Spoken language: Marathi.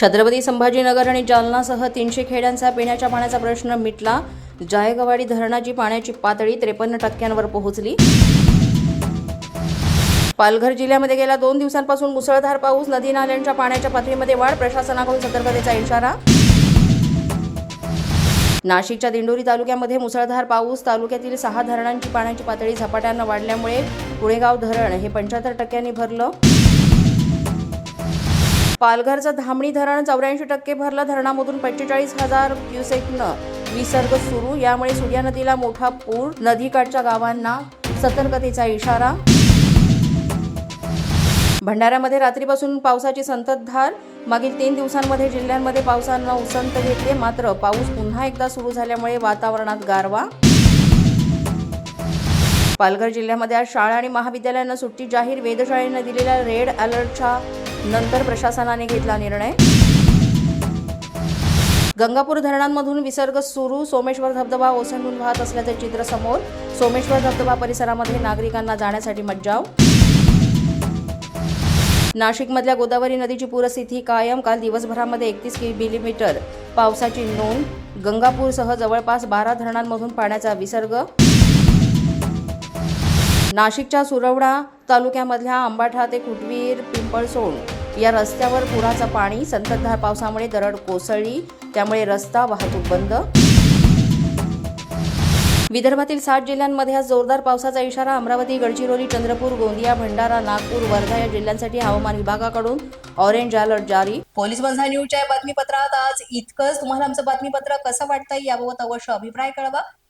छत्रपती संभाजीनगर आणि जालनासह तीनशे खेड्यांचा पिण्याच्या पाण्याचा प्रश्न मिटला. जायगवाडी धरणाची पाण्याची पातळी त्रेपन्न टक्क्यांवर पोहोचली. पालघर जिल्ह्यामध्ये गेल्या दोन दिवसांपासून मुसळधार पाऊस नदी नाल्यांच्या पाण्याच्या पातळीमध्ये वाढ प्रशासनाकडून सतर्कतेचा इशारा. नाशिकच्या दिंडोरी तालुक्यामध्ये मुसळधार पाऊस तालुक्यातील सहा धरणांची पाण्याची पातळी झपाट्यानं वाढल्यामुळे पुणेगाव धरण हे पंच्याहत्तर टक्क्यांनी भरलं. पालघरचं धामणी धरण चौऱ्याऐंशी टक्के भरलं. धरणामधून पंचेचाळीस हजार क्युसेकनं विसर्ग सुरू. यामुळे सूर्या नदीला मोठा पूर नदीकाठच्या गावांना सतर्कतेचा इशारा. भंडाऱ्यामध्ये रात्रीपासून पावसाची संततधार. मागील तीन दिवसांमध्ये जिल्ह्यांमध्ये पावसानं उसंत घेतले. मात्र पाऊस पुन्हा एकदा सुरू झाल्यामुळे वातावरणात गारवा. पालघर जिल्ह्यामध्ये आज शाळा आणि महाविद्यालयांना सुट्टी जाहीर. वेधशाळेनं दिलेल्या रेड अलर्टच्या नंतर प्रशासनाने घेतला निर्णय. गंगापूर धरणांमधून विसर्ग सुरू. सोमेश्वर धबधबा ओसंडून वाहत असल्याचे चित्र समोर. सोमेश्वर धबधबा परिसरामध्ये नागरिकांना जाण्यासाठी मज्जाव. नाशिकमधल्या गोदावरी नदीची पूरस्थिती कायम. काल दिवसभरामध्ये एकतीस मिलीमीटर पावसाची नोंद. गंगापूरसह जवळपास बारा धरणांमधून पाण्याचा विसर्ग. नाशिकच्या सुरवडा तालुक्यामधल्या अंबाठा ते कुटवीर पिंपळसोड या रस्त्यावर पुराचं पाणी संततधार पावसामुळे दरड कोसळली त्यामुळे रस्ता वाहतूक बंद. विदर्भातील सात जिल्ह्यांमध्ये आज जोरदार पावसाचा इशारा अमरावती गडचिरोली चंद्रपूर गोंदिया भंडारा नागपूर वर्धा या जिल्ह्यांसाठी हवामान विभागाकडून ऑरेंज अलर्ट जारी. पोलीस बंधा न्यूजच्या या बातमीपत्रात आज इतकंच. तुम्हाला आमचं बातमीपत्र कसं वाटतंय याबाबत अवश्य अभिप्राय कळवा.